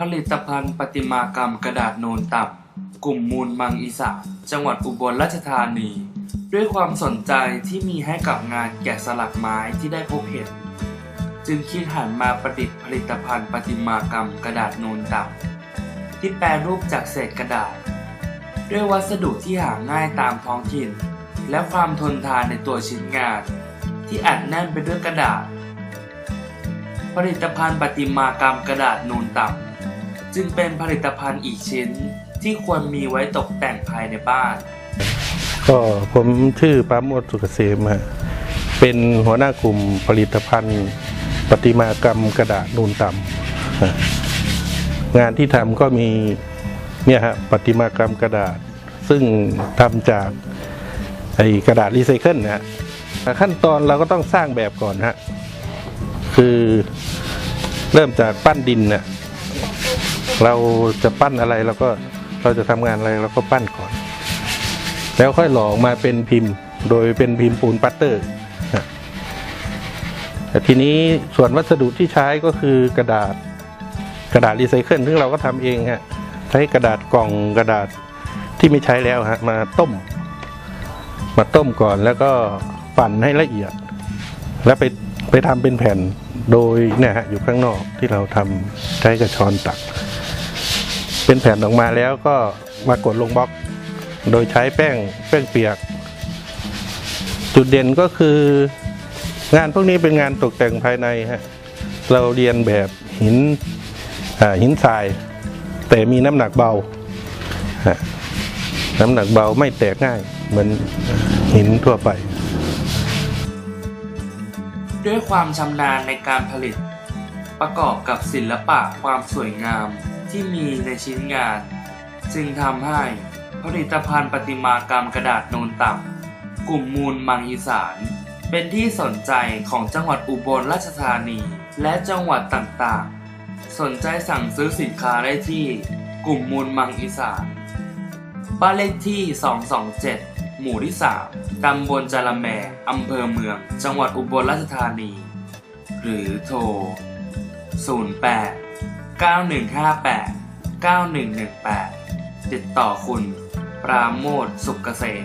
ผลิตภัณฑ์ประติมากรรมกระดาษโนนต่ำกลุ่มมูลมังอีสานจังหวัดอุบลราชธานี ด้วยความสนใจที่มีให้กับงานแกะสลักไม้ที่ได้พบเห็น จึงคิดหันมาประดิษฐ์ผลิตภัณฑ์ประติมากรรมกระดาษโนนต่ำที่แปรรูปจากเศษกระดาษ ด้วยวัสดุที่หาง่ายตามท้องถิ่น และความทนทานในตัวชิ้นงาน ที่อัดแน่นไปด้วยกระดาษ ผลิตภัณฑ์ประติมากรรมกระดาษนูนต่ำจึงเป็นผลิตภัณฑ์อีกชิ้นที่ควรมีไว้ตกแต่งภายในบ้าน ก็ผมชื่อปราโมดสุกเกษมฮะเป็นหัวหน้ากลุ่มผลิตภัณฑ์ประติมากรรมกระดาษนูนต่ำงานที่ทำก็มีเนี่ยฮะประติมากรรมกระดาษซึ่งทำจากไอ้กระดาษรีไซเคิลนะฮะ ขั้นตอนเราก็ต้องสร้างแบบก่อนฮะคือเริ่มจากปั้นดินเนี่ยเราจะปั้นอะไรเราก็เราจะทำงานอะไรเราก็ปั้นก่อน แล้วค่อยหล่อออกมาเป็นพิมพ์ โดยเป็นพิมพ์ปูนปัตเตอร์นะแต่ทีนี้ส่วนวัสดุที่ใช้ก็คือกระดาษกระดาษรีไซเคิลซึ่งเราก็ทำเองฮะใช้กระดาษกล่องกระดาษที่ไม่ใช้แล้วฮะมาต้ม มาต้มก่อนแล้วก็ ปั่นให้ละเอียด แล้วไปไปทำเป็นแผ่นโดยเนี่ยฮะอยู่ข้างนอกที่เราทำใช้กระชอนตัก เป็นแผ่นออกมาแล้วก็มากดลงบล็อก โดยใช้แป้งแป้งเปียก จุดเด่นก็คืองานพวกนี้เป็นงานตกแต่งภายในฮะเราเรียนแบบหินหินทราย แต่มีน้ำหนักเบาฮะน้ำหนักเบาไม่แตกง่ายเหมือนหินทั่วไป ด้วยความชำนาญในการผลิต ประกอบกับศิลปะความสวยงามที่มีในชิ้นงาน จึงทำให้ผลิตภัณฑ์ประติมากรรมกระดาษโนนต่ำกลุ่มมูลมังอีสาน เป็นที่สนใจของจังหวัดอุบลราชธานีและจังหวัดต่างๆ สนใจสั่งซื้อสินค้าได้ที่กลุ่มมูลมังอีสาน บ้านเลขที่ 227 หมู่ที่ 3 ตำบลจาระแมอำเภอเมือง จังหวัดอุบลราชธานี หรือโทร 08 9158 9118 ติดต่อคุณ ปราโมทสุกเกษม